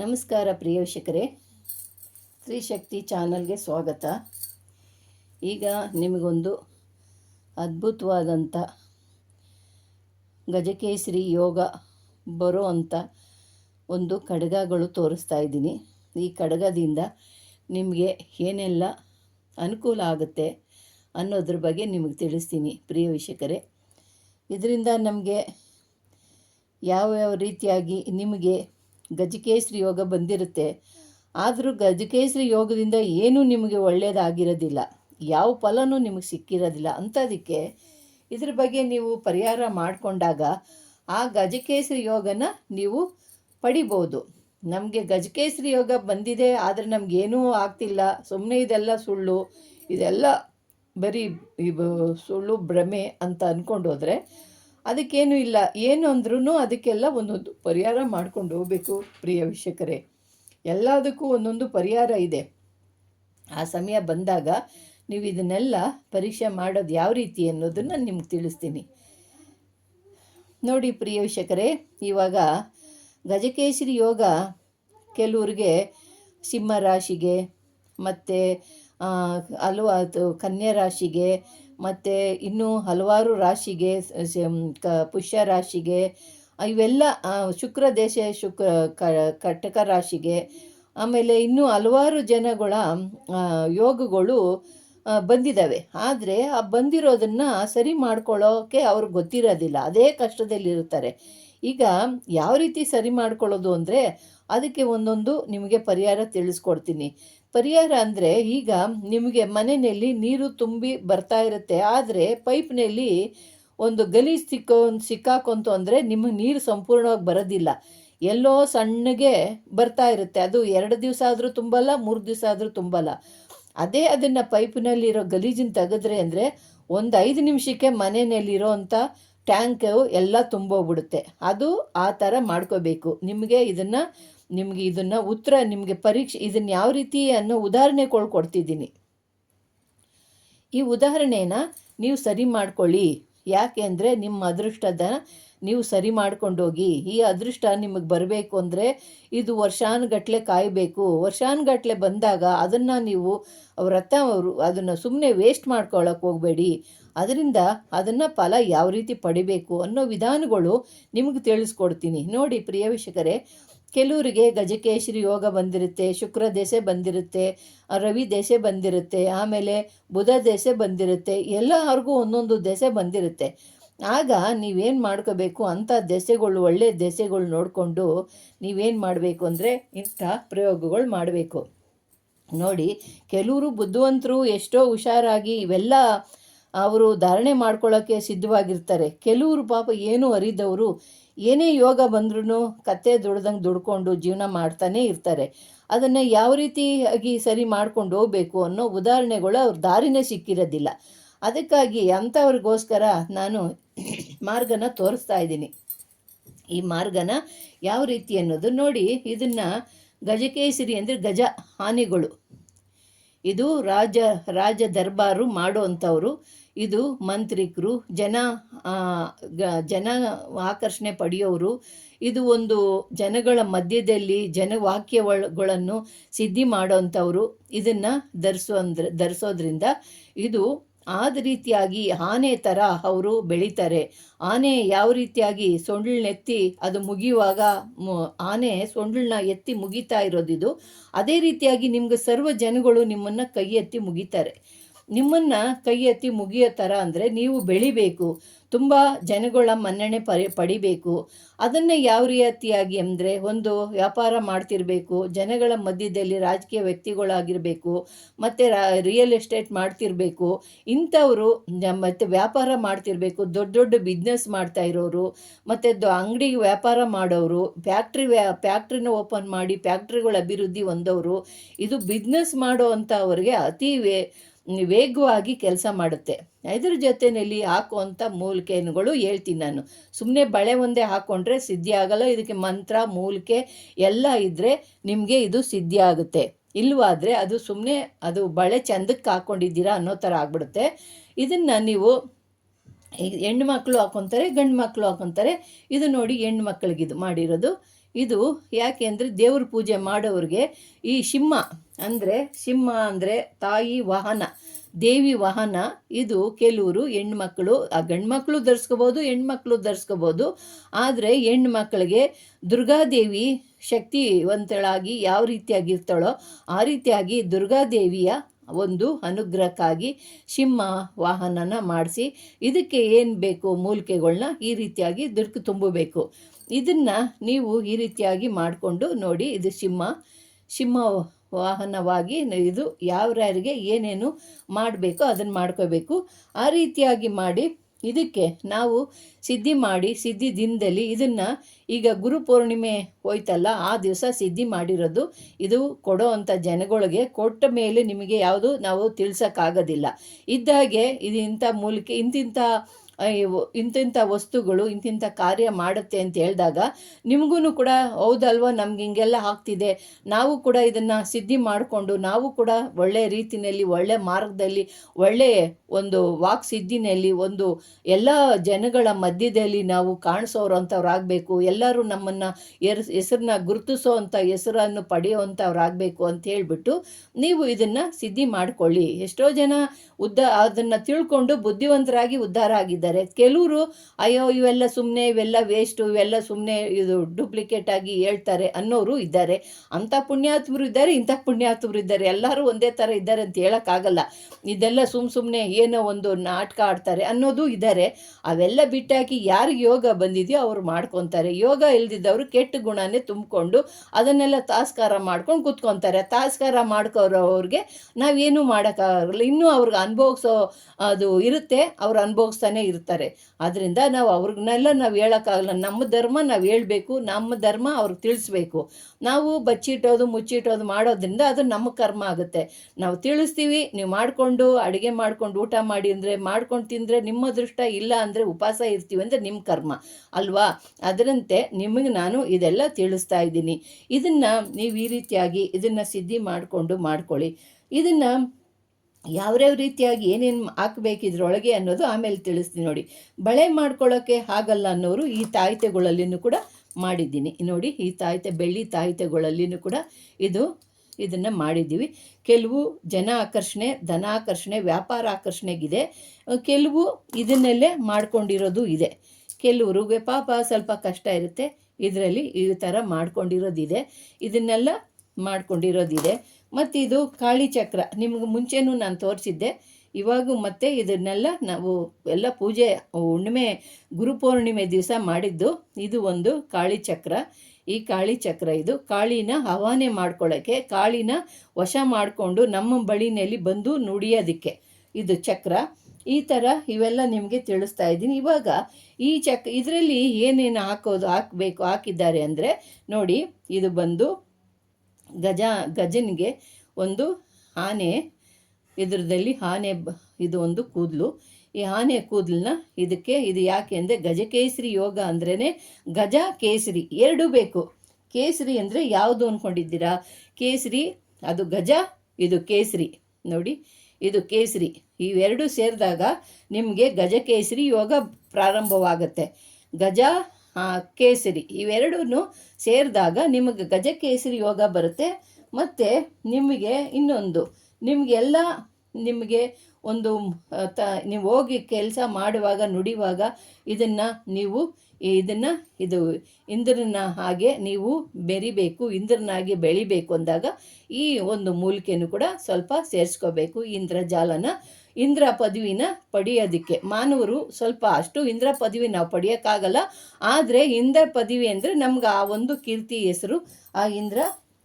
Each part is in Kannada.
ನಮಸ್ಕಾರ ಪ್ರಿಯ ವೀಕ್ಷಕರೇ. ಸ್ತ್ರೀಶಕ್ತಿ ಚಾನಲ್ಗೆ ಸ್ವಾಗತ. ಈಗ ನಿಮಗೊಂದು ಅದ್ಭುತವಾದಂಥ ಗಜಕೇಸರಿ ಯೋಗ ಬರೋ ಅಂಥ ಒಂದು ಕಡಗಗಳು ತೋರಿಸ್ತಾ ಇದ್ದೀನಿ. ಈ ಕಡಗದಿಂದ ನಿಮಗೆ ಏನೆಲ್ಲ ಅನುಕೂಲ ಆಗುತ್ತೆ ಅನ್ನೋದ್ರ ಬಗ್ಗೆ ನಿಮಗೆ ತಿಳಿಸ್ತೀನಿ ಪ್ರಿಯ ವೀಕ್ಷಕರೇ. ಇದರಿಂದ ನಮಗೆ ಯಾವ್ಯಾವ ರೀತಿಯಾಗಿ ನಿಮಗೆ ಗಜಕೇಸರಿ ಯೋಗ ಬಂದಿರುತ್ತೆ. ಆದರೂ ಗಜಕೇಸರಿ ಯೋಗದಿಂದ ಏನೂ ನಿಮಗೆ ಒಳ್ಳೆಯದಾಗಿರೋದಿಲ್ಲ ಯಾವ ಫಲನೂ ನಿಮಗೆ ಸಿಕ್ಕಿರೋದಿಲ್ಲ. ಅಂಥದಕ್ಕೆ ಇದ್ರ ಬಗ್ಗೆ ನೀವು ಪರಿಹಾರ ಮಾಡಿಕೊಂಡಾಗ ಆ ಗಜಕೇಸರಿ ಯೋಗನ ನೀವು ಪಡಿಬೋದು. ನಮಗೆ ಗಜಕೇಸರಿ ಯೋಗ ಬಂದಿದೆ, ಆದರೆ ನಮಗೇನೂ ಆಗ್ತಿಲ್ಲ. ಸುಮ್ಮನೆ ಇದೆಲ್ಲ ಸುಳ್ಳು, ಇದೆಲ್ಲ ಬರೀ ಸುಳ್ಳು ಭ್ರಮೆ ಅಂತ ಅಂದ್ಕೊಂಡು ಹೋದರೆ ಅದಕ್ಕೇನು ಇಲ್ಲ. ಏನು ಅಂದ್ರೂ ಅದಕ್ಕೆಲ್ಲ ಒಂದೊಂದು ಪರಿಹಾರ ಮಾಡ್ಕೊಂಡು ಹೋಗಬೇಕು, ಪ್ರಿಯ ವೀಕ್ಷಕರೇ. ಎಲ್ಲದಕ್ಕೂ ಒಂದೊಂದು ಪರಿಹಾರ ಇದೆ. ಆ ಸಮಯ ಬಂದಾಗ ನೀವು ಇದನ್ನೆಲ್ಲ ಪರೀಕ್ಷೆ ಮಾಡೋದು ಯಾವ ರೀತಿ ಅನ್ನೋದನ್ನು ನಿಮ್ಗೆ ತಿಳಿಸ್ತೀನಿ. ನೋಡಿ ಪ್ರಿಯ ವೀಕ್ಷಕರೇ, ಇವಾಗ ಗಜಕೇಶರಿ ಯೋಗ ಕೆಲವ್ರಿಗೆ ಸಿಂಹ ರಾಶಿಗೆ, ಮತ್ತು ಹಲವು ಕನ್ಯಾ ರಾಶಿಗೆ ಮತ್ತು ಇನ್ನೂ ಹಲವಾರು ರಾಶಿಗೆ ಕ, ಪುಷ್ಯ ರಾಶಿಗೆ ಇವೆಲ್ಲ ಶುಕ್ರ ದೇಶ, ಶುಕ್ರ ಕಟಕ ರಾಶಿಗೆ, ಆಮೇಲೆ ಇನ್ನೂ ಹಲವಾರು ಜನಗಳ ಯೋಗಗಳು ಬಂದಿದ್ದಾವೆ ಆದರೆ ಆ ಬಂದಿರೋದನ್ನು ಸರಿ ಮಾಡ್ಕೊಳ್ಳೋಕೆ ಅವ್ರಿಗೆ ಗೊತ್ತಿರೋದಿಲ್ಲ. ಅದೇ ಕಷ್ಟದಲ್ಲಿರ್ತಾರೆ ಈಗ ಯಾವ ರೀತಿ ಸರಿ ಮಾಡ್ಕೊಳ್ಳೋದು ಅಂದರೆ ಅದಕ್ಕೆ ಒಂದೊಂದು ನಿಮಗೆ ಪರಿಹಾರ ತಿಳಿಸ್ಕೊಡ್ತೀನಿ. ಪರಿಹಾರ ಅಂದರೆ ಈಗ ನಿಮಗೆ ಮನೆಯಲ್ಲಿ ನೀರು ತುಂಬಿ ಬರ್ತಾ ಇರುತ್ತೆ, ಆದರೆ ಪೈಪ್ನಲ್ಲಿ ಒಂದು ಗಲೀಜು ಸಿಕ್ಕೋ, ಸಿಕ್ಕಾಕೊಂತು ಅಂದರೆ ನಿಮಗೆ ನೀರು ಸಂಪೂರ್ಣವಾಗಿ ಬರೋದಿಲ್ಲ. ಎಲ್ಲೋ ಸಣ್ಣಗೆ ಬರ್ತಾ ಇರುತ್ತೆ, ಅದು ಎರಡು ದಿವಸ ಆದರೂ ತುಂಬಲ್ಲ, ಮೂರು ದಿವಸ ಆದರೂ ತುಂಬಲ್ಲ. ಅದೇ ಅದನ್ನು ಪೈಪ್ನಲ್ಲಿರೋ ಗಲೀಜನ್ನು ತೆಗೆದ್ರೆ ಅಂದರೆ ಒಂದು ಐದು ನಿಮಿಷಕ್ಕೆ ಮನೆಯಲ್ಲಿರೋ ಅಂಥ ಟ್ಯಾಂಕು ಎಲ್ಲ ತುಂಬೋಗ್ಬಿಡುತ್ತೆ. ಅದು ಆ ಥರ ಮಾಡ್ಕೋಬೇಕು. ನಿಮಗೆ ಇದನ್ನು ನಿಮಗೆ ಇದನ್ನು ಉತ್ತರ, ನಿಮಗೆ ಪರೀಕ್ಷೆ, ಇದನ್ನು ಯಾವ ರೀತಿ ಅನ್ನೋ ಉದಾಹರಣೆ ಕೊಡ್ತಿದ್ದೀನಿ. ಈ ಉದಾಹರಣೆನ ನೀವು ಸರಿ ಮಾಡ್ಕೊಳ್ಳಿ. ಯಾಕೆ ಅಂದರೆ ನಿಮ್ಮ ಅದೃಷ್ಟದ ನೀವು ಸರಿ ಮಾಡ್ಕೊಂಡೋಗಿ, ಈ ಅದೃಷ್ಟ ನಿಮಗೆ ಬರಬೇಕು ಅಂದರೆ ಇದು ವರ್ಷಾನುಗಟ್ಲೆ ಕಾಯಬೇಕು. ವರ್ಷಾನುಗಟ್ಲೆ ಬಂದಾಗ ಅದನ್ನು ನೀವು ವ್ರತ ಅದನ್ನು ಸುಮ್ಮನೆ ವೇಸ್ಟ್ ಮಾಡ್ಕೊಳ್ಳೋಕೆ ಹೋಗಬೇಡಿ. ಅದರಿಂದ ಅದನ್ನು ಫಲ ಯಾವ ರೀತಿ ಪಡಿಬೇಕು ಅನ್ನೋ ವಿಧಾನಗಳು ನಿಮಗೆ ತಿಳಿಸ್ಕೊಡ್ತೀನಿ. ನೋಡಿ ಪ್ರಿಯ ವೀಕ್ಷಕರೇ ಕೆಲವರಿಗೆ ಗಜಕೇಶರಿ ಯೋಗ ಬಂದಿರುತ್ತೆ, ಶುಕ್ರ ದೆಸೆ ಬಂದಿರುತ್ತೆ, ರವಿ ದೆಸೆ ಬಂದಿರುತ್ತೆ, ಆಮೇಲೆ ಬುಧ ದೆಸೆ ಬಂದಿರುತ್ತೆ, ಎಲ್ಲರಿಗೂ ಒಂದೊಂದು ದೆಸೆ ಬಂದಿರುತ್ತೆ. ಆಗ ನೀವೇನು ಮಾಡ್ಕೋಬೇಕು ಅಂಥ ದೆಸೆಗಳು ಒಳ್ಳೆಯ ದೆಸೆಗಳು ನೋಡಿಕೊಂಡು ನೀವೇನು ಮಾಡಬೇಕು ಅಂದರೆ ಇಂಥ ಪ್ರಯೋಗಗಳು ಮಾಡಬೇಕು. ನೋಡಿ ಕೆಲವರು ಬುದ್ಧಿವಂತರು ಎಷ್ಟೋ ಹುಷಾರಾಗಿ ಇವೆಲ್ಲ ಅವರು ಧಾರಣೆ ಮಾಡ್ಕೊಳ್ಳೋಕ್ಕೆ ಸಿದ್ಧವಾಗಿರ್ತಾರೆ. ಕೆಲವರು ಪಾಪ ಏನು ಅರಿದವರು ಏನೇ ಯೋಗ ಬಂದ್ರೂ ಕತ್ತೆ ದುಡ್ದಂಗೆ ದುಡ್ಕೊಂಡು ಜೀವನ ಮಾಡ್ತಾನೇ ಇರ್ತಾರೆ. ಅದನ್ನು ಯಾವ ರೀತಿಯಾಗಿ ಸರಿ ಮಾಡ್ಕೊಂಡು ಹೋಗಬೇಕು ಅನ್ನೋ ಉದಾಹರಣೆಗಳು ಅವ್ರ ದಾರಿನೇ ಸಿಕ್ಕಿರೋದಿಲ್ಲ. ಅದಕ್ಕಾಗಿ ಅಂಥವ್ರಿಗೋಸ್ಕರ ನಾನು ಮಾರ್ಗನ ತೋರಿಸ್ತಾ ಇದ್ದೀನಿ. ಈ ಮಾರ್ಗನ ಯಾವ ರೀತಿ ಅನ್ನೋದು ನೋಡಿ, ಇದನ್ನು ಗಜಕೇಸರಿ ಅಂದರೆ ಗಜ ಹಾನಿಗಳು ಇದು ರಾಜ ರಾಜ ದರ್ಬಾರು ಮಾಡೋ ಅಂಥವ್ರು ಇದು ಮಂತ್ರಿಕರು, ಜನ ಜನ ಆಕರ್ಷಣೆ ಪಡೆಯೋರು. ಇದು ಒಂದು ಜನಗಳ ಮಧ್ಯದಲ್ಲಿ ಜನವಾಕ್ಯಗಳನ್ನು ಸಿದ್ಧಿ ಮಾಡೋಂಥವ್ರು. ಇದನ್ನು ಧರಿಸೋ ಧರಿಸೋದ್ರಿಂದ ಇದು ಆದ ರೀತಿಯಾಗಿ ಆನೆ ಥರ ಅವರು ಬೆಳೀತಾರೆ. ಆನೆ ಯಾವ ರೀತಿಯಾಗಿ ಸೊಂಡ್ಲನ್ನೆತ್ತಿ ಅದು ಮುಗಿಯುವಾಗ ಆನೆ ಸೊಂಡಳನ್ನ ಎತ್ತಿ ಮುಗಿತಾ ಇರೋದಿದು, ಅದೇ ರೀತಿಯಾಗಿ ನಿಮ್ಗೆ ಸರ್ವ ಜನಗಳು ನಿಮ್ಮನ್ನು ಕೈ ಎತ್ತಿ ಮುಗಿತಾರೆ. ನಿಮ್ಮನ್ನು ಕೈ ಎತ್ತಿ ಮುಗಿಯೋ ಥರ ಅಂದರೆ ನೀವು ಬೆಳಿಬೇಕು. ತುಂಬ ಜನಗಳ ಮನ್ನಣೆ ಪರಿ, ಪಡಿಬೇಕು. ಅದನ್ನು ಯಾವ ರೀತಿಯಾಗಿ ಅಂದರೆ ಒಂದು ವ್ಯಾಪಾರ ಮಾಡ್ತಿರಬೇಕು, ಜನಗಳ ಮಧ್ಯದಲ್ಲಿ ರಾಜಕೀಯ ವ್ಯಕ್ತಿಗಳಾಗಿರಬೇಕು, ಮತ್ತು ರಿಯಲ್ ಎಸ್ಟೇಟ್ ಮಾಡ್ತಿರಬೇಕು, ಇಂಥವರು ಮತ್ತು ವ್ಯಾಪಾರ ಮಾಡ್ತಿರಬೇಕು, ದೊಡ್ಡ ದೊಡ್ಡ ಬಿಸ್ನೆಸ್ ಮಾಡ್ತಾ ಇರೋರು, ಮತ್ತು ಅಂಗಡಿ ವ್ಯಾಪಾರ ಮಾಡೋರು ಫ್ಯಾಕ್ಟ್ರಿ ವ್ಯಾ ಫ್ಯಾಕ್ಟ್ರಿನ ಓಪನ್ ಮಾಡಿ ಫ್ಯಾಕ್ಟ್ರಿಗಳ ಅಭಿವೃದ್ಧಿ ಹೊಂದೋರು, ಇದು ಬಿಸ್ನೆಸ್ ಮಾಡೋ ಅಂಥವ್ರಿಗೆ ಅತಿ ವೇಗವಾಗಿ ಕೆಲಸ ಮಾಡುತ್ತೆ. ಇದ್ರ ಜೊತೆಯಲ್ಲಿ ಹಾಕುವಂಥ ಮೂಲಿಕೆಗಳು ಹೇಳ್ತೀನಿ ನಾನು. ಸುಮ್ಮನೆ ಬಳೆ ಒಂದೇ ಹಾಕ್ಕೊಂಡ್ರೆ ಸಿದ್ಧಿ ಆಗಲ್ಲ, ಇದಕ್ಕೆ ಮಂತ್ರ, ಮೂಲಿಕೆ ಎಲ್ಲ ಇದ್ದರೆ ನಿಮಗೆ ಇದು ಸಿದ್ಧಿ ಆಗುತ್ತೆ. ಇಲ್ವಾದರೆ ಅದು ಸುಮ್ಮನೆ ಅದು ಬಳೆ ಚಂದಕ್ಕೆ ಹಾಕ್ಕೊಂಡಿದ್ದೀರಾ ಅನ್ನೋ ಥರ ಆಗ್ಬಿಡುತ್ತೆ. ಇದನ್ನು ನೀವು ಹೆಣ್ಣು ಮಕ್ಕಳು ಹಾಕೊತಾರೆ, ಗಂಡು ಮಕ್ಕಳು ಹಾಕೊತಾರೆ. ಇದು ನೋಡಿ ಹೆಣ್ಣು ಮಕ್ಕಳಿಗೆ ಇದು ಮಾಡಿರೋದು. ಇದು ಯಾಕೆ ಅಂದರೆ ದೇವ್ರ ಪೂಜೆ ಮಾಡೋರಿಗೆ ಈ ಸಿಂಹ ಅಂದರೆ ಸಿಂಹ ಅಂದರೆ ತಾಯಿ ವಾಹನ, ದೇವಿ ವಾಹನ, ಇದು ಕೆಲವರು ಹೆಣ್ಮಕ್ಳು, ಆ ಗಂಡ್ಮಕ್ಳು ಧರಿಸ್ಕೋಬೋದು, ಹೆಣ್ಮಕ್ಳು ಧರಿಸ್ಕೋಬೋದು. ಆದರೆ ಹೆಣ್ಮಕ್ಳಿಗೆ ದುರ್ಗಾದೇವಿ ಶಕ್ತಿವಂತಳಾಗಿ ಯಾವ ರೀತಿಯಾಗಿ ಇರ್ತಾಳೋ ಆ ರೀತಿಯಾಗಿ ದುರ್ಗಾದೇವಿಯ ಒಂದು ಅನುಗ್ರಹಕ್ಕಾಗಿ ಸಿಂಹ ವಾಹನನ ಮಾಡಿಸಿ, ಇದಕ್ಕೆ ಏನು ಬೇಕು ಮೂಲಿಕೆಗಳನ್ನ ಈ ರೀತಿಯಾಗಿ ದುಡ್ಕು ತುಂಬಬೇಕು. ಇದನ್ನು ನೀವು ಈ ರೀತಿಯಾಗಿ ಮಾಡಿಕೊಂಡು ನೋಡಿ, ಇದು ಸಿಂಹ. ಸಿಂಹ ವಾಹನವಾಗಿ ಇದು ಯಾವ್ಯಾರಿಗೆ ಏನೇನು ಮಾಡಬೇಕೋ ಅದನ್ನು ಮಾಡ್ಕೋಬೇಕು ಆ ರೀತಿಯಾಗಿ ಮಾಡಿ, ಇದಕ್ಕೆ ನಾವು ಸಿದ್ಧಿ ಮಾಡಿ, ಸಿದ್ಧಿ ದಿನದಲ್ಲಿ ಇದನ್ನು ಈಗ ಗುರು ಪೂರ್ಣಿಮೆ ಹೋಯ್ತಲ್ಲ, ಆ ದಿವಸ ಸಿದ್ಧಿ ಮಾಡಿರೋದು. ಇದು ಕೊಡೋ ಅಂಥ ಜನಗಳಿಗೆ ಕೊಟ್ಟ ಮೇಲೆ ನಿಮಗೆ ಯಾವುದು ನಾವು ತಿಳಿಸೋಕ್ಕಾಗೋದಿಲ್ಲ. ಇದ್ದಾಗೆ, ಇದು ಇಂಥ ಮೂಲಕ, ಇಂತಿಂಥ ಇಂತಿಂಥ ವಸ್ತುಗಳು ಇಂತಿಂಥ ಕಾರ್ಯ ಮಾಡುತ್ತೆ ಅಂತ ಹೇಳಿದಾಗ ನಿಮಗೂ ಕೂಡ ಹೌದಲ್ವ ನಮ್ಗೆ ಹಿಂಗೆಲ್ಲ ಆಗ್ತಿದೆ. ನಾವು ಕೂಡ ಇದನ್ನು ಸಿದ್ಧಿ ಮಾಡಿಕೊಂಡು, ನಾವು ಕೂಡ ಒಳ್ಳೆಯ ರೀತಿಯಲ್ಲಿ, ಒಳ್ಳೆ ಮಾರ್ಗದಲ್ಲಿ ಒಳ್ಳೆಯ ಒಂದು ವಾಕ್ ಸಿದ್ಧಿನಲ್ಲಿ, ಒಂದು ಎಲ್ಲ ಜನಗಳ ಮಧ್ಯದಲ್ಲಿ ನಾವು ಕಾಣಿಸೋರು ಅಂಥವ್ರಾಗಬೇಕು ಎಲ್ಲರೂ ನಮ್ಮನ್ನು ಹೆಸರನ್ನ ಗುರುತಿಸೋ ಅಂಥ ಹೆಸರನ್ನು ಪಡೆಯುವಂಥವ್ರಾಗಬೇಕು ಅಂತ ಹೇಳಿಬಿಟ್ಟು ನೀವು ಇದನ್ನು ಸಿದ್ಧಿ ಮಾಡಿಕೊಳ್ಳಿ. ಎಷ್ಟೋ ಜನ ಉದ್ದ, ಅದನ್ನು ತಿಳ್ಕೊಂಡು ಬುದ್ಧಿವಂತರಾಗಿ ಉದ್ಧಾರ ಆಗಿದ್ದಾರೆ. ಕೆಲವರು ಅಯ್ಯೋ, ಇವೆಲ್ಲ ಸುಮ್ಮನೆ ಇವೆಲ್ಲ ವೇಸ್ಟು ಇವೆಲ್ಲ ಸುಮ್ಮನೆ ಇದು ಡೂಪ್ಲಿಕೇಟ್ ಆಗಿ ಹೇಳ್ತಾರೆ ಅನ್ನೋರು ಇದ್ದಾರೆ. ಅಂಥ ಪುಣ್ಯಾತ್ಮರು ಇದ್ದಾರೆ, ಇಂಥ ಪುಣ್ಯಾತ್ಮರು ಇದ್ದಾರೆ. ಎಲ್ಲರೂ ಒಂದೇ ಥರ ಇದ್ದಾರೆ ಅಂತ ಹೇಳೋಕ್ಕಾಗಲ್ಲ. ಇದೆಲ್ಲ ಸುಮ್ಮ ಸುಮ್ಮನೆ ಏನೋ ಒಂದು ನಾಟಕ ಆಡ್ತಾರೆ ಅನ್ನೋದು ಇದ್ದಾರೆ. ಅವೆಲ್ಲ ಬಿಟ್ಟಾಕಿ ಯಾರಿಗೆ ಯೋಗ ಬಂದಿದೆಯೋ ಅವ್ರು ಮಾಡ್ಕೊತಾರೆ. ಯೋಗ ಇಲ್ದಿದ್ದವರು ಕೆಟ್ಟ ಗುಣನೇ ತುಂಬಿಕೊಂಡು ಅದನ್ನೆಲ್ಲ ತಾಸ್ಕಾರ ಮಾಡ್ಕೊಂಡು ಕೂತ್ಕೊತಾರೆ. ತಾಸ್ಕಾರ ಮಾಡ್ಕೋರೋ ಅವ್ರಿಗೆ ನಾವೇನು ಮಾಡೋಕ್ಕಾಗಲ್ಲ. ಇನ್ನೂ ಅವ್ರಿಗೆ ಅನುಭವಿಸೋ ಅದು ಇರುತ್ತೆ. ಅವ್ರು ಅನುಭವಿಸ್ತಾನೆ ಇರ್ತಾರೆ. ಅದರಿಂದ ನಾವು ಅವ್ರಿಗನ್ನೆಲ್ಲ ನಾವು ಹೇಳೋಕ್ಕಾಗಲ್ಲ. ನಮ್ಮ ಧರ್ಮ ನಾವು ಹೇಳಬೇಕು, ನಮ್ಮ ಧರ್ಮ ಅವ್ರಿಗೆ ತಿಳಿಸ್ಬೇಕು. ನಾವು ಬಚ್ಚಿಟ್ಟೋದು, ಮುಚ್ಚಿಟ್ಟೋದು ಮಾಡೋದ್ರಿಂದ ಅದು ನಮ್ಮ ಕರ್ಮ ಆಗುತ್ತೆ. ನಾವು ತಿಳಿಸ್ತೀವಿ, ನೀವು ಮಾಡಿಕೊಂಡು, ಅಡುಗೆ ಮಾಡ್ಕೊಂಡು, ಊಟ ಮಾಡಿ ಅಂದರೆ, ಮಾಡ್ಕೊಂಡು ತಿಂದರೆ ನಿಮ್ಮ ಅದೃಷ್ಟ, ಇಲ್ಲ ಅಂದರೆ ಉಪವಾಸ ಇರ್ತೀವಿ ಅಂದರೆ ನಿಮ್ಮ ಕರ್ಮ. ಅಲ್ವಾ? ಅದರಂತೆ ನಿಮಗೆ ನಾನು ಇದೆಲ್ಲ ತಿಳಿಸ್ತಾ ಇದ್ದೀನಿ. ಇದನ್ನು ನೀವು ಈ ರೀತಿಯಾಗಿ ಇದನ್ನು ಸಿದ್ಧಿ ಮಾಡಿಕೊಂಡು ಮಾಡ್ಕೊಳ್ಳಿ. ಇದನ್ನು ಯಾವ್ಯಾವ ರೀತಿಯಾಗಿ ಏನೇನು ಹಾಕಬೇಕಿದ್ರೊಳಗೆ ಅನ್ನೋದು ಆಮೇಲೆ ತಿಳಿಸ್ತೀನಿ ನೋಡಿ. ಬಳೆ ಮಾಡ್ಕೊಳ್ಳೋಕ್ಕೆ ಆಗಲ್ಲ ಅನ್ನೋರು ಈ ತಾಯಿತೆಗಳಲ್ಲಿನೂ ಕೂಡ ಮಾಡಿದ್ದೀನಿ. ನೋಡಿ, ಈ ತಾಯಿತೆ, ಬೆಳ್ಳಿ ತಾಯಿತೆಗಳಲ್ಲಿನೂ ಕೂಡ ಇದು, ಇದನ್ನು ಮಾಡಿದ್ದೀವಿ. ಕೆಲವು ಜನ ಆಕರ್ಷಣೆ, ಧನ ಆಕರ್ಷಣೆ, ವ್ಯಾಪಾರ ಆಕರ್ಷಣೆಗಿದೆ. ಕೆಲವು ಇದನ್ನೆಲ್ಲೇ ಮಾಡ್ಕೊಂಡಿರೋದು ಇದೆ. ಕೆಲವ್ರಿಗೆ ಪಾಪ ಸ್ವಲ್ಪ ಕಷ್ಟ ಇರುತ್ತೆ. ಇದರಲ್ಲಿ ಈ ಥರ ಮಾಡ್ಕೊಂಡಿರೋದಿದೆ. ಇದನ್ನೆಲ್ಲ ಮಾಡ್ಕೊಂಡಿರೋದಿದೆ. ಮತ್ತು ಇದು ಕಾಳಿ ಚಕ್ರ. ನಿಮ್ಗೆ ಮುಂಚೆನೂ ನಾನು ತೋರಿಸಿದ್ದೆ. ಇವಾಗ ಮತ್ತೆ ಇದನ್ನೆಲ್ಲ ನಾವು ಎಲ್ಲ ಪೂಜೆ, ಹುಣ್ಣಿಮೆ ಗುರುಪೌರ್ಣಿಮೆ ದಿವಸ ಮಾಡಿದ್ದು ಇದು ಒಂದು ಕಾಳಿ ಚಕ್ರ. ಈ ಕಾಳಿ ಚಕ್ರ ಇದು ಕಾಳಿನ ಹವಾನೆ ಮಾಡ್ಕೊಳ್ಳೋಕ್ಕೆ ಕಾಳಿನ ವಶ ಮಾಡಿಕೊಂಡು ನಮ್ಮ ಬಳಿನಲ್ಲಿ ಬಂದು ನುಡಿಯೋದಕ್ಕೆ ಇದು ಚಕ್ರ. ಈ ಥರ ಇವೆಲ್ಲ ನಿಮಗೆ ತಿಳಿಸ್ತಾ ಇದ್ದೀನಿ. ಇವಾಗ ಈ ಚಕ್, ಇದರಲ್ಲಿ ಏನೇನು ಹಾಕೋದು, ಹಾಕಬೇಕು, ಹಾಕಿದ್ದಾರೆ ಅಂದರೆ ನೋಡಿ, ಇದು ಬಂದು ಗಜ, ಗಜನಿಗೆ ಒಂದು ಆನೆ, ಇದರದಲ್ಲಿ ಆನೆ ಇದು ಒಂದು ಕೂದಲು. ಈ ಆನೆ ಕೂದಲನ್ನ ಇದಕ್ಕೆ, ಇದು ಯಾಕೆ ಅಂದರೆ ಗಜಕೇಸರಿ ಯೋಗ ಅಂದ್ರೇ ಗಜ, ಕೇಸರಿ ಎರಡೂ ಬೇಕು. ಕೇಸರಿ ಅಂದರೆ ಯಾವುದು ಅಂದ್ಕೊಂಡಿದ್ದೀರಾ ಕೇಸರಿ, ಅದು ಗಜ, ಇದು ಕೇಸರಿ. ನೋಡಿ, ಇದು ಕೇಸರಿ. ಇವೆರಡು ಸೇರಿದಾಗ ನಿಮಗೆ ಗಜಕೇಸರಿ ಯೋಗ ಪ್ರಾರಂಭವಾಗುತ್ತೆ. ಗಜ ಕೇಸರಿ ಇವೆರಡೂ ಸೇರಿದಾಗ ನಿಮಗೆ ಗಜಕೇಸರಿ ಯೋಗ ಬರುತ್ತೆ. ಮತ್ತು ನಿಮಗೆ ಇನ್ನೊಂದು, ನಿಮಗೆಲ್ಲ ನಿಮಗೆ ಒಂದು ತ, ನೀವು ಹೋಗಿ ಕೆಲಸ ಮಾಡುವಾಗ, ನುಡಿವಾಗ ಇದನ್ನು ನೀವು, ಇದನ್ನು, ಇದು ಇಂದ್ರನ ಹಾಗೆ ನೀವು ಬೆರಿಬೇಕು, ಇಂದ್ರನಾಗಿ ಬೆಳಿಬೇಕು ಅಂದಾಗ ಈ ಒಂದು ಮೂಲಿಕೆಯನ್ನು ಕೂಡ ಸ್ವಲ್ಪ ಸೇರಿಸ್ಕೋಬೇಕು. ಇಂದ್ರಜಾಲನ ಇಂದ್ರ ಪದವಿನ ಪಡೆಯೋದಕ್ಕೆ. ಮಾನವರು ಸ್ವಲ್ಪ ಅಷ್ಟು ಇಂದ್ರ ಪದವಿ ನಾವು ಪಡೆಯೋಕ್ಕಾಗಲ್ಲ. ಆದರೆ ಇಂದ್ರ ಪದವಿ ಅಂದರೆ ನಮ್ಗೆ ಆ ಒಂದು ಕೀರ್ತಿ ಹೆಸರು, ಆ ಇಂದ್ರ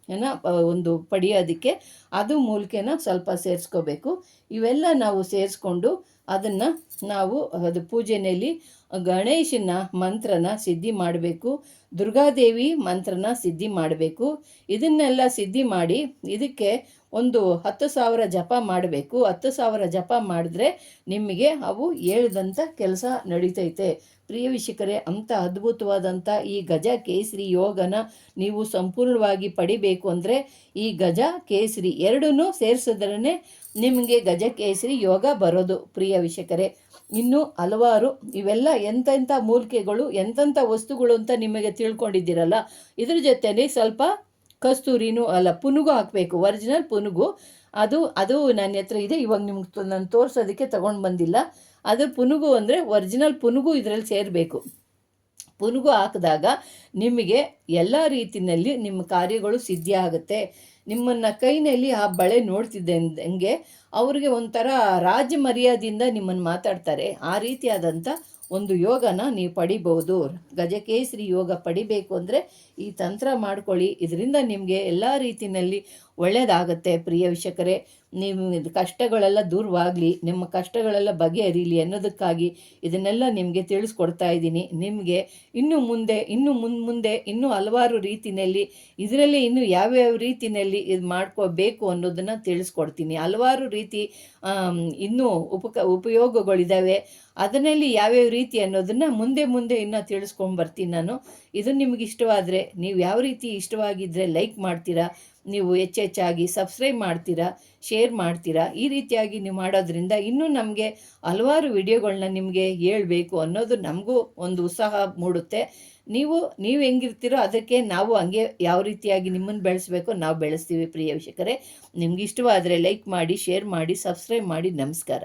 ಏನ ಒಂದು ಪಡೆಯೋದಕ್ಕೆ. ಅದು ಮೂಲಿಕೆನ ಸ್ವಲ್ಪ ಸೇರಿಸ್ಕೋಬೇಕು. ಇವೆಲ್ಲ ನಾವು ಸೇರಿಸ್ಕೊಂಡು ಅದನ್ನು ನಾವು ಅದು ಪೂಜೆಯಲ್ಲಿ ಗಣೇಶನ ಮಂತ್ರನ ಸಿದ್ಧಿ ಮಾಡಬೇಕು, ದುರ್ಗಾದೇವಿ ಮಂತ್ರನ ಸಿದ್ಧಿ ಮಾಡಬೇಕು. ಇದನ್ನೆಲ್ಲ ಸಿದ್ಧಿ ಮಾಡಿ ಇದಕ್ಕೆ ಒಂದು ಹತ್ತು ಸಾವಿರ ಜಪ ಮಾಡಬೇಕು. ಹತ್ತು ಸಾವಿರ ಜಪ ಮಾಡಿದ್ರೆ ನಿಮಗೆ ಅವು ಹೇಳ್ದಂಥ ಕೆಲಸ ನಡೀತೈತೆ. ಪ್ರಿಯ ವೀಕ್ಷಕರೇ, ಅಂಥ ಅದ್ಭುತವಾದಂಥ ಈ ಗಜ ಕೇಸರಿ ಯೋಗನ ನೀವು ಸಂಪೂರ್ಣವಾಗಿ ಪಡಿಬೇಕು ಅಂದರೆ ಈ ಗಜ ಕೇಸರಿ ಎರಡನ್ನೂ ಸೇರಿಸಿದ್ರೇ ನಿಮಗೆ ಗಜ ಕೇಸರಿ ಯೋಗ ಬರೋದು. ಪ್ರಿಯ ವೀಕ್ಷಕರೇ ಇನ್ನು ಹಲವಾರು ಇವೆಲ್ಲ ಎಂತೆಂಥ ಮೂಲಿಕೆಗಳು, ಎಂತೆಂಥ ವಸ್ತುಗಳು ಅಂತ ನಿಮಗೆ ತಿಳ್ಕೊಂಡಿದ್ದೀರಲ್ಲ, ಇದ್ರ ಜೊತೆಯೇ ಸ್ವಲ್ಪ ಕಸ್ತೂರಿನೂ ಅಲ್ಲ, ಪುನುಗು ಹಾಕಬೇಕು, ಒರಿಜಿನಲ್ ಪುನುಗು. ಅದು ಅದು ನನ್ನ ಹತ್ರ ಇದೆ, ಇವಾಗ ನಿಮ್ಗೆ ನಾನು ತೋರಿಸೋದಕ್ಕೆ ತೊಗೊಂಡು ಬಂದಿಲ್ಲ. ಅದು ಪುನುಗು ಅಂದರೆ ಒರಿಜಿನಲ್ ಪುನುಗು ಇದರಲ್ಲಿ ಸೇರಬೇಕು. ಪುನುಗು ಹಾಕಿದಾಗ ನಿಮಗೆ ಎಲ್ಲ ರೀತಿಯಲ್ಲಿ ನಿಮ್ಮ ಕಾರ್ಯಗಳು ಸಿದ್ಧಿ ಆಗುತ್ತೆ. ನಿಮ್ಮನ್ನು ಕೈನಲ್ಲಿ ಆ ಬಳೆ ನೋಡ್ತಿದ್ದೆ ಹಂಗೆ? ಅವ್ರಿಗೆ ಒಂಥರ ರಾಜ ಮರ್ಯಾದೆಯಿಂದ ನಿಮ್ಮನ್ನು ಮಾತಾಡ್ತಾರೆ. ಆ ರೀತಿಯಾದಂಥ ಒಂದು ಯೋಗನ ನೀವು ಪಡಿಬಹುದು. ಗಜಕೇಸರಿ ಯೋಗ ಪಡಿಬೇಕು ಅಂದರೆ ಈ ತಂತ್ರ ಮಾಡ್ಕೊಳ್ಳಿ. ಇದರಿಂದ ನಿಮಗೆ ಎಲ್ಲ ರೀತಿಯಲ್ಲಿ ಒಳ್ಳೆಯದಾಗತ್ತೆ ಪ್ರಿಯ ವೀಕ್ಷಕರೇ ಇದು ಕಷ್ಟಗಳೆಲ್ಲ ದೂರವಾಗಲಿ, ನಿಮ್ಮ ಕಷ್ಟಗಳೆಲ್ಲ ಬಗೆಹರಿಲಿ ಅನ್ನೋದಕ್ಕಾಗಿ ಇದನ್ನೆಲ್ಲ ನಿಮಗೆ ತಿಳಿಸ್ಕೊಡ್ತಾ ಇದ್ದೀನಿ. ನಿಮಗೆ ಇನ್ನು ಮುಂದೆ, ಇನ್ನು ಮುನ್, ಮುಂದೆ ಇನ್ನೂ ಹಲವಾರು ರೀತಿಯಲ್ಲಿ, ಇದರಲ್ಲಿ ಇನ್ನು ಯಾವ್ಯಾವ ರೀತಿಯಲ್ಲಿ ಇದು ಮಾಡ್ಕೋಬೇಕು ಅನ್ನೋದನ್ನು ತಿಳಿಸ್ಕೊಡ್ತೀನಿ. ಹಲವಾರು ರೀತಿ ಇನ್ನೂ ಉಪಕ ಉಪಯೋಗಗಳಿದ್ದಾವೆ ಅದರಲ್ಲಿ ಯಾವ್ಯಾವ ರೀತಿ ಅನ್ನೋದನ್ನು ಮುಂದೆ ಮುಂದೆ ಇನ್ನೂ ತಿಳಿಸ್ಕೊಂಡು ಬರ್ತೀನಿ ನಾನು. ಇದು ನಿಮಗೆ ಇಷ್ಟವಾದರೆ, ನೀವು ಯಾವ ರೀತಿ ಇಷ್ಟವಾಗಿದ್ದರೆ ಲೈಕ್ ಮಾಡ್ತೀರಾ, ನೀವು ಹೆಚ್ಚೆಚ್ಚಾಗಿ ಸಬ್ಸ್ಕ್ರೈಬ್ ಮಾಡ್ತೀರಾ ಶೇರ್ ಮಾಡ್ತೀರಾ, ಈ ರೀತಿಯಾಗಿ ನೀವು ಮಾಡೋದ್ರಿಂದ ಇನ್ನೂ ನಮಗೆ ಹಲವಾರು ವಿಡಿಯೋಗಳನ್ನ ನಿಮಗೆ ಹೇಳಬೇಕು ಅನ್ನೋದು ನಮಗೂ ಒಂದು ಉತ್ಸಾಹ ಮೂಡುತ್ತೆ. ನೀವು ನೀವು ಹೆಂಗಿರ್ತೀರೋ ಅದಕ್ಕೆ ನಾವು ಹಂಗೆ ಯಾವ ರೀತಿಯಾಗಿ ನಿಮ್ಮನ್ನು ಬೆಳೆಸ್ಬೇಕು ನಾವು ಬೆಳೆಸ್ತೀವಿ ಪ್ರಿಯ ವೀಕ್ಷಕರೇ. ನಿಮ್ಗೆ ಇಷ್ಟವಾದರೆ ಲೈಕ್ ಮಾಡಿ ಶೇರ್ ಮಾಡಿ ಸಬ್ಸ್ಕ್ರೈಬ್ ಮಾಡಿ, ನಮಸ್ಕಾರ.